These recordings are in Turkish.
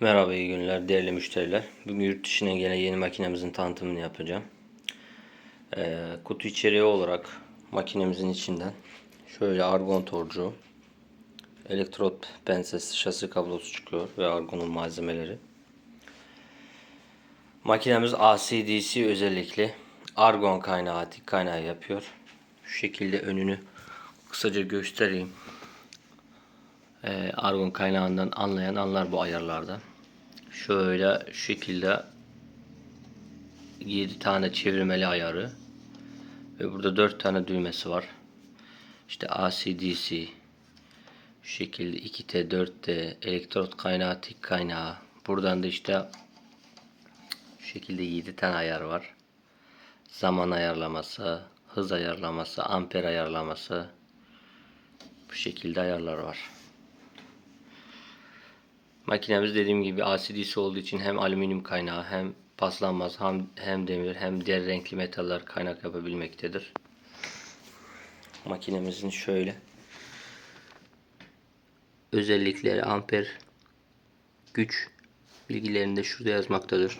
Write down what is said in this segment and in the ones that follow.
Merhaba iyi günler değerli müşteriler. Bugün yurt dışına gelen yeni makinemizin tanıtımını yapacağım. Ee, kutu içeriği olarak makinemizin içinden şöyle argon torcu, elektrot pensesi, şasi kablosu çıkıyor ve argonun malzemeleri. Makinemiz AC/DC özellikle argon kaynağı, atik kaynağı yapıyor. Şu şekilde önünü kısaca göstereyim. Ee, argon kaynağından anlayan anlar bu ayarlardan. Şöyle şu şekilde 7 tane çevirmeli ayarı ve burada 4 tane düğmesi var. İşte AC/DC şu şekilde 2T 4T elektrot kaynağı tik kaynağı buradan da işte şu şekilde 7 tane ayar var. Zaman ayarlaması, hız ayarlaması, amper ayarlaması bu şekilde ayarlar var. Makinemiz dediğim gibi ACDC olduğu için hem alüminyum kaynağı hem paslanmaz hem, hem demir hem diğer renkli metaller kaynak yapabilmektedir. Makinemizin şöyle özellikleri amper güç bilgilerinde şurada yazmaktadır.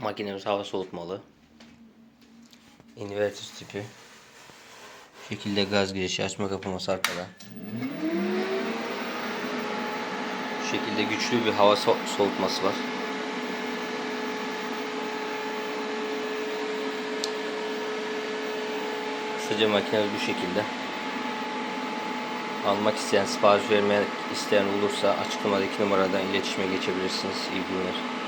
Makinemiz hava soğutmalı. Inverter tipi. Şekilde gaz girişi açma kapaması arkada. Şekilde güçlü bir hava so- soğutması var. Kısaca makinemiz bu şekilde. Almak isteyen, sipariş vermek isteyen olursa açıklamadaki numaradan iletişime geçebilirsiniz. İyi günler.